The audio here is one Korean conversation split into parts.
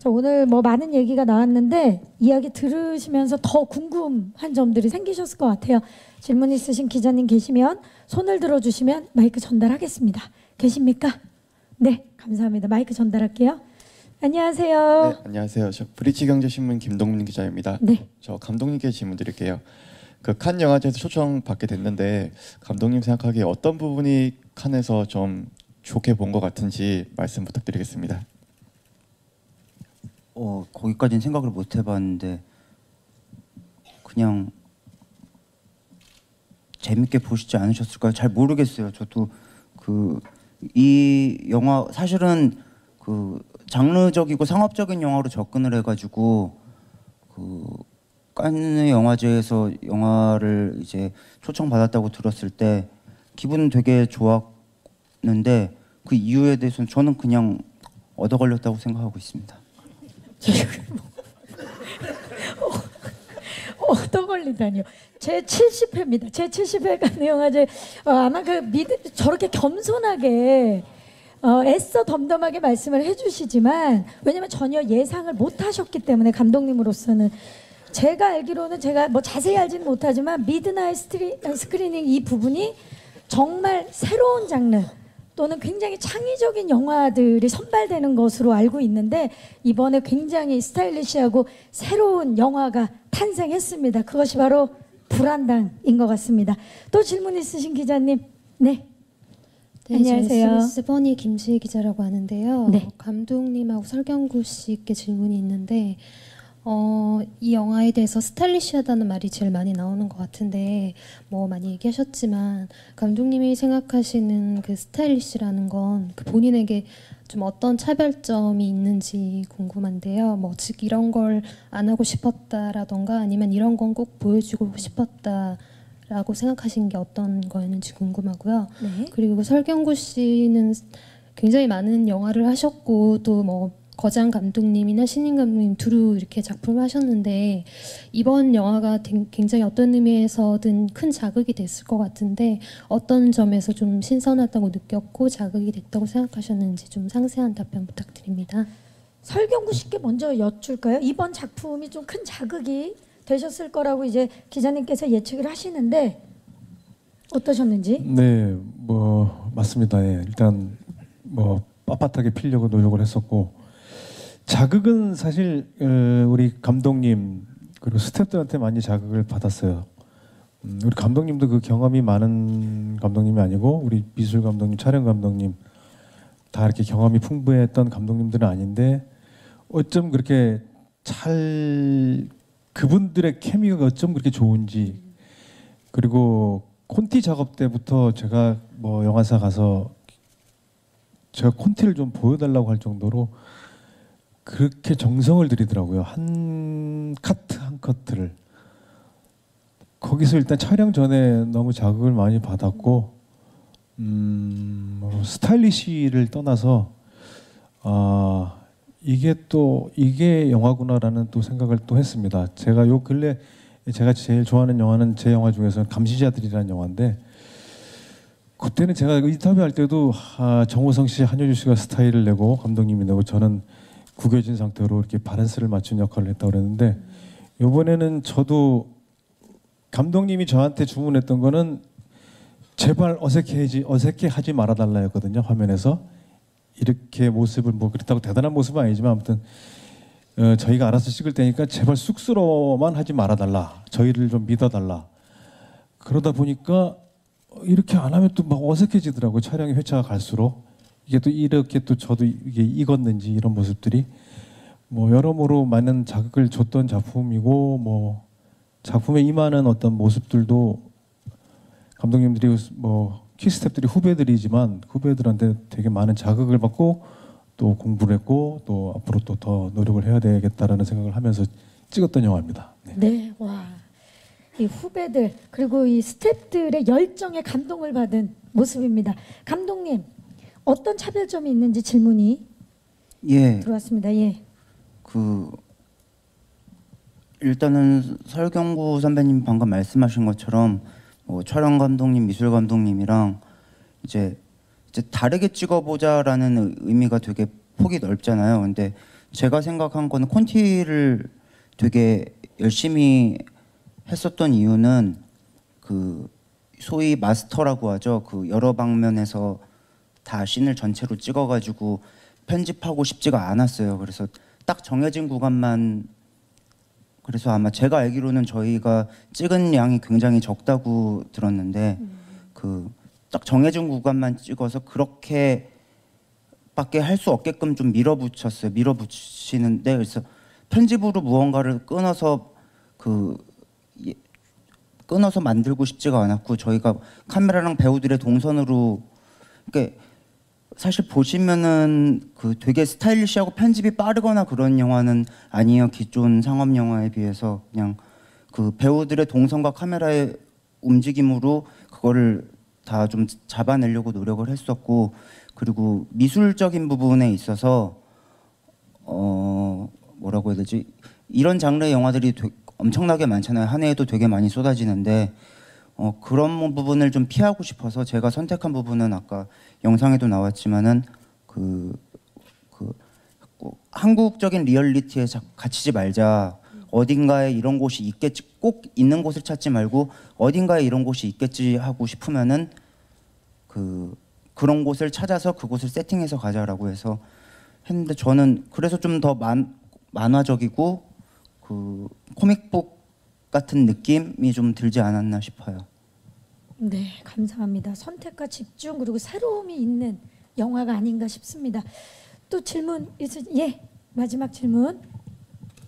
자, 오늘 뭐 많은 얘기가 나왔는데 이야기 들으시면서 더 궁금한 점들이 생기셨을 것 같아요. 질문 있으신 기자님 계시면 손을 들어주시면 마이크 전달하겠습니다. 계십니까? 네, 감사합니다. 마이크 전달할게요. 안녕하세요. 네, 안녕하세요. 저 브리치경제신문 김동민 기자입니다. 네. 저 감독님께 질문 드릴게요. 그 칸 영화제에서 초청 받게 됐는데 감독님 생각하기에 어떤 부분이 칸에서 좀 좋게 본 것 같은지 말씀 부탁드리겠습니다. 어 거기까지는 생각을 못 해봤는데 그냥 재밌게 보시지 않으셨을까요? 잘 모르겠어요. 저도 그 이 영화 사실은 그 장르적이고 상업적인 영화로 접근을 해가지고 그 칸느 영화제에서 영화를 이제 초청 받았다고 들었을 때 기분은 되게 좋았는데 그 이유에 대해서는 저는 그냥 얻어 걸렸다고 생각하고 있습니다. 얻어 걸리다니요. 제 70회입니다. 제 70회 간 영화제 어, 아마 그 미드 저렇게 겸손하게 어, 애써 덤덤하게 말씀을 해주시지만 왜냐면 전혀 예상을 못 하셨기 때문에 감독님으로서는 제가 알기로는 제가 뭐 자세히 알지는 못하지만 미드나잇 스트리, 스크리닝 이 부분이 정말 새로운 장르 또는 굉장히 창의적인 영화들이 선발되는 것으로 알고 있는데 이번에 굉장히 스타일리시하고 새로운 영화가 탄생했습니다. 그것이 바로 불안당인 것 같습니다. 또 질문 있으신 기자님? 네. 네, 안녕하세요. 스버니 김수희 기자라고 하는데요. 네. 감독님하고 설경구 씨께 질문이 있는데 어, 이 영화에 대해서 스타일리시하다는 말이 제일 많이 나오는 것 같은데 뭐 많이 얘기하셨지만 감독님이 생각하시는 그 스타일리시라는 건 그 본인에게 좀 어떤 차별점이 있는지 궁금한데요. 뭐 즉 이런 걸 안 하고 싶었다라던가 아니면 이런 건 꼭 보여주고 싶었다 라고 생각하신 게 어떤 거였는지 궁금하고요. 네. 그리고 설경구 씨는 굉장히 많은 영화를 하셨고 또 뭐 거장 감독님이나 신인 감독님 두루 이렇게 작품을 하셨는데 이번 영화가 된- 굉장히 어떤 의미에서든 큰 자극이 됐을 것 같은데 어떤 점에서 좀 신선하다고 느꼈고 자극이 됐다고 생각하셨는지 좀 상세한 답변 부탁드립니다. 설경구 씨께 먼저 여쭐까요? 이번 작품이 좀 큰 자극이 되셨을 거라고 이제 기자님께서 예측을 하시는데 어떠셨는지? 네, 뭐 맞습니다. 예. 일단 뭐 빳빳하게 피려고 노력을 했었고 자극은 사실 어, 우리 감독님 그리고 스태프들한테 많이 자극을 받았어요. 음, 우리 감독님도 그 경험이 많은 감독님이 아니고 우리 미술 감독님, 촬영 감독님 다 이렇게 경험이 풍부했던 감독님들은 아닌데 어쩜 그렇게 잘 그분들의 케미가 어쩜 그렇게 좋은지 그리고 콘티 작업 때부터 제가 뭐 영화사 가서 제가 콘티를 좀 보여달라고 할 정도로 그렇게 정성을 들이더라고요. 한 카트 한 커트를 거기서 일단 촬영 전에 너무 자극을 많이 받았고 음, 뭐 스타일리시를 떠나서 아 이게 또 이게 영화구나라는 또 생각을 또 했습니다. 제가 요 근래 제가 제일 좋아하는 영화는 제 영화 중에서는 감시자들이라는 영화인데 그때는 제가 인터뷰할 때도 아, 정호성 씨, 한효주 씨가 스타일을 내고 감독님이 내고 저는 구겨진 상태로 이렇게 바란스를 맞춘 역할을 했다고 그랬는데 이번에는 저도 감독님이 저한테 주문했던 거는 제발 어색해지 어색해하지 말아달라였거든요 화면에서. 이렇게 모습을 뭐 그렇다고 대단한 모습은 아니지만 아무튼 어, 저희가 알아서 찍을 때니까 제발 쑥스러워만 하지 말아달라. 저희를 좀 믿어달라. 그러다 보니까 이렇게 안 하면 또 막 어색해지더라고요 촬영의 회차가 갈수록 이게 또 이렇게 또 저도 이게 익었는지 이런 모습들이 뭐 여러모로 많은 자극을 줬던 작품이고 뭐 작품에 임하는 어떤 모습들도 감독님들이 뭐 키스텝들이 후배들이지만 후배들한테 되게 많은 자극을 받고 또 공부를 했고 또 앞으로 또 더 노력을 해야 되겠다라는 생각을 하면서 찍었던 영화입니다. 네. 네, 와. 이 후배들 그리고 이 스태프들의 열정에 감동을 받은 모습입니다. 감독님 어떤 차별점이 있는지 질문이 예, 들어왔습니다. 예. 그 일단은 설경구 선배님 방금 말씀하신 것처럼 뭐 촬영 감독님, 미술 감독님이랑 이제 이제 다르게 찍어보자라는 의미가 되게 폭이 넓잖아요. 근데 제가 생각한 거는 콘티를 되게 열심히 했었던 이유는 그 소위 마스터라고 하죠. 그 여러 방면에서 다 씬을 전체로 찍어가지고 편집하고 싶지가 않았어요. 그래서 딱 정해진 구간만 그래서 아마 제가 알기로는 저희가 찍은 양이 굉장히 적다고 들었는데 그딱 정해진 구간만 찍어서 그렇게 밖에 할 수 없게끔 좀 밀어붙였어요. 밀어붙이는데 그래서 편집으로 무언가를 끊어서 그 예- 끊어서 만들고 싶지가 않았고 저희가 카메라랑 배우들의 동선으로 그러니까 사실 보시면은 그 되게 스타일리시하고 편집이 빠르거나 그런 영화는 아니에요. 기존 상업 영화에 비해서 그냥 그 배우들의 동선과 카메라의 움직임으로 그거를 다 좀 잡아내려고 노력을 했었고 그리고 미술적인 부분에 있어서 어 뭐라고 해야 되지 이런 장르의 영화들이 되- 엄청나게 많잖아요 한 해에도 되게 많이 쏟아지는데 어 그런 부분을 좀 피하고 싶어서 제가 선택한 부분은 아까 영상에도 나왔지만은 그, 그꼭 한국적인 리얼리티에 자- 갇히지 말자 어딘가에 이런 곳이 있겠지 꼭 있는 곳을 찾지 말고 어딘가에 이런 곳이 있겠지 하고 싶으면은 그 그런 곳을 찾아서 그곳을 세팅해서 가자라고 해서 했는데 저는 그래서 좀 더 만화적이고 그 코믹북 같은 느낌이 좀 들지 않았나 싶어요. 네, 감사합니다. 선택과 집중 그리고 새로움이 있는 영화가 아닌가 싶습니다. 또 질문 있으 예 마지막 질문.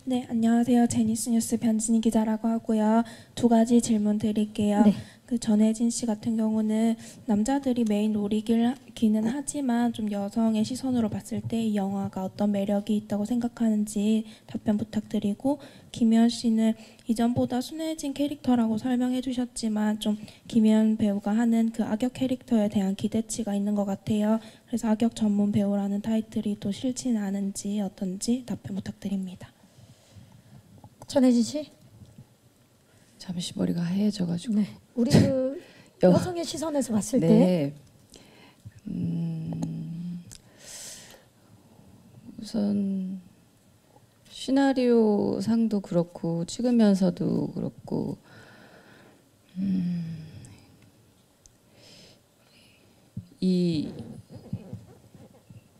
네, 안녕하세요. 제니스 뉴스 변진희 기자라고 하고요. 두 가지 질문 드릴게요. 네. 그 전혜진 씨 같은 경우는 남자들이 메인 롤이기는 하지만 좀 여성의 시선으로 봤을 때 이 영화가 어떤 매력이 있다고 생각하는지 답변 부탁드리고 김현 씨는 이전보다 순해진 캐릭터라고 설명해 주셨지만 좀 김현 배우가 하는 그 악역 캐릭터에 대한 기대치가 있는 것 같아요. 그래서 악역 전문 배우라는 타이틀이 또 싫지는 않은지 어떤지 답변 부탁드립니다. 전혜진 씨. 잠시 머리가 하얘져가지고. 네. 우리 그 여- 여성의 시선에서 봤을 때 네. 음, 우선 시나리오 상도 그렇고 찍으면서도 그렇고 음, 이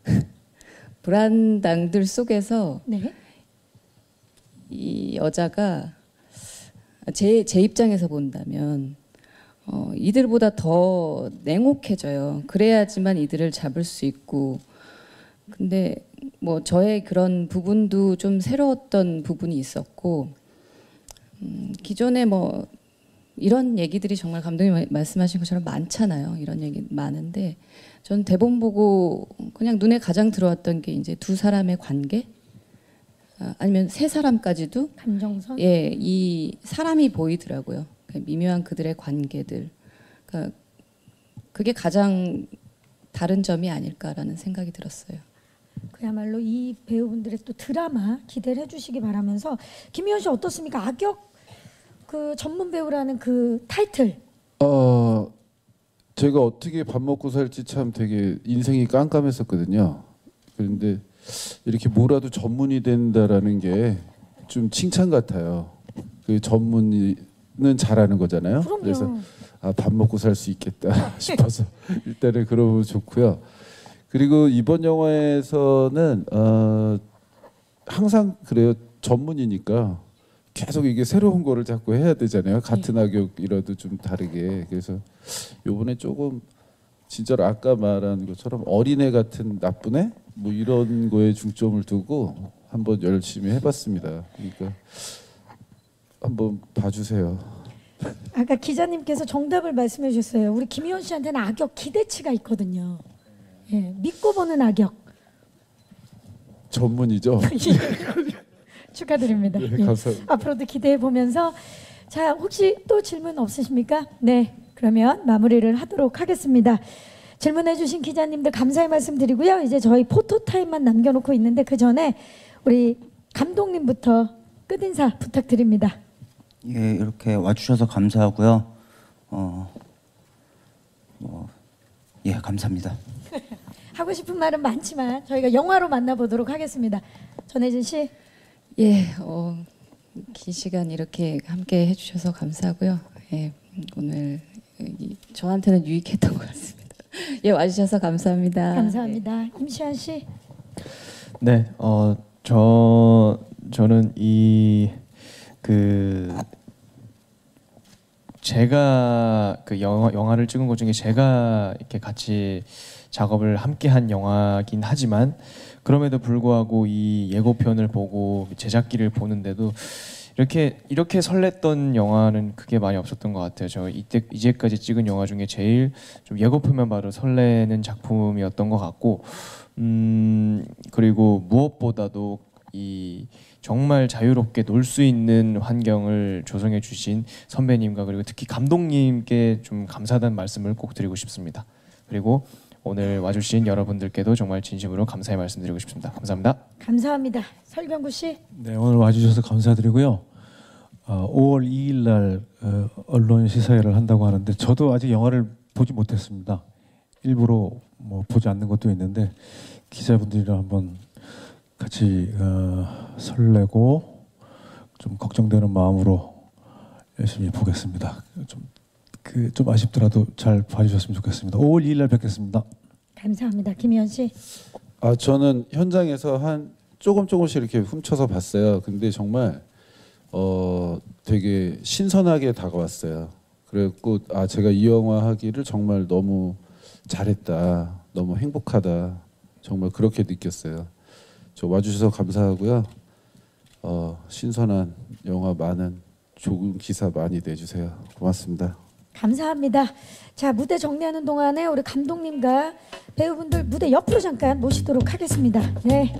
불안당들 속에서 네. 이 여자가 제, 제 입장에서 본다면 어, 이들보다 더 냉혹해져요. 그래야지만 이들을 잡을 수 있고 근데 뭐 저의 그런 부분도 좀 새로웠던 부분이 있었고 음, 기존에 뭐 이런 얘기들이 정말 감독님 마- 말씀하신 것처럼 많잖아요. 이런 얘기 많은데 전 대본 보고 그냥 눈에 가장 들어왔던 게 이제 두 사람의 관계 아, 아니면 세 사람까지도 감정선. 예, 이 사람이 보이더라고요. 그 미묘한 그들의 관계들. 그러니까 그게 가장 다른 점이 아닐까라는 생각이 들었어요. 그야말로 이 배우분들의 또 드라마 기대를 해주시기 바라면서 김희원 씨 어떻습니까? 악역 그 전문 배우라는 그 타이틀. 어 제가 어떻게 밥 먹고 살지 참 되게 인생이 깜깜했었거든요. 그런데 이렇게 뭐라도 전문이 된다라는 게 좀 칭찬 같아요. 그 전문은 잘하는 거잖아요. 그럼요. 그래서 아, 밥 먹고 살 수 있겠다 싶어서 일단은 그러면 좋고요. 그리고 이번 영화에서는 어, 항상 그래요. 전문이니까 계속 이게 새로운 거를 자꾸 해야 되잖아요. 같은 악역이라도 좀 다르게. 그래서 요번에 조금 진짜로 아까 말한 것처럼 어린애 같은 나쁜 애? 뭐 이런 거에 중점을 두고 한번 열심히 해봤습니다. 그러니까 한번 봐주세요. 아까 기자님께서 정답을 말씀해 주셨어요. 우리 김희원 씨한테는 악역 기대치가 있거든요. 예, 믿고 보는 악역 전문이죠. 축하드립니다. 네, 예. 감사합니다. 앞으로도 기대해 보면서 자 혹시 또 질문 없으십니까? 네, 그러면 마무리를 하도록 하겠습니다. 질문해주신 기자님들 감사의 말씀 드리고요. 이제 저희 포토 타임만 남겨놓고 있는데 그 전에 우리 감독님부터 끝 인사 부탁드립니다. 예, 이렇게 와주셔서 감사하고요. 어, 뭐, 예, 감사합니다. 하고 싶은 말은 많지만 저희가 영화로 만나보도록 하겠습니다. 전혜진 씨. 예, 어, 긴 시간 이렇게 함께 해주셔서 감사하고요. 예, 오늘 이- 저한테는 유익했던 것 같습니다. 예, 와주셔서 감사합니다. 감사합니다. 임시완 씨. 네, 어, 저 저는 이 그 제가 그 영화 영화를 찍은 것 중에 제가 이렇게 같이 작업을 함께 한 영화긴 하지만 그럼에도 불구하고 이 예고편을 보고 제작기를 보는데도 이렇게 이렇게 설렜던 영화는 크게 많이 없었던 것 같아요. 저 이때 이제까지 찍은 영화 중에 제일 좀 예고편만 봐도 설레는 작품이었던 것 같고 음 그리고 무엇보다도 이 정말 자유롭게 놀 수 있는 환경을 조성해 주신 선배님과 그리고 특히 감독님께 좀 감사하다는 말씀을 꼭 드리고 싶습니다. 그리고 오늘 와주신 여러분들께도 정말 진심으로 감사의 말씀드리고 싶습니다. 감사합니다. 감사합니다. 설경구 씨. 네, 오늘 와주셔서 감사드리고요. 어, 5월 2일 날 어, 언론 시사회를 한다고 하는데 저도 아직 영화를 보지 못했습니다. 일부러 뭐 보지 않는 것도 있는데 기자분들이랑 한번 같이 어, 설레고 좀 걱정되는 마음으로 열심히 보겠습니다. 좀 그 좀 아쉽더라도 잘 봐주셨으면 좋겠습니다. 5월 2일 날 뵙겠습니다. 감사합니다. 김희연 씨. 아 저는 현장에서 한 조금 조금씩 이렇게 훔쳐서 봤어요. 근데 정말 어 되게 신선하게 다가왔어요. 그래갖고 아 제가 이 영화 하기를 정말 너무 잘했다, 너무 행복하다, 정말 그렇게 느꼈어요. 저 와주셔서 감사하고요. 어 신선한 영화 많은 좋은 기사 많이 내주세요. 고맙습니다. 감사합니다. 자 무대 정리하는 동안에 우리 감독님과 배우분들 무대 옆으로 잠깐 모시도록 하겠습니다. 네.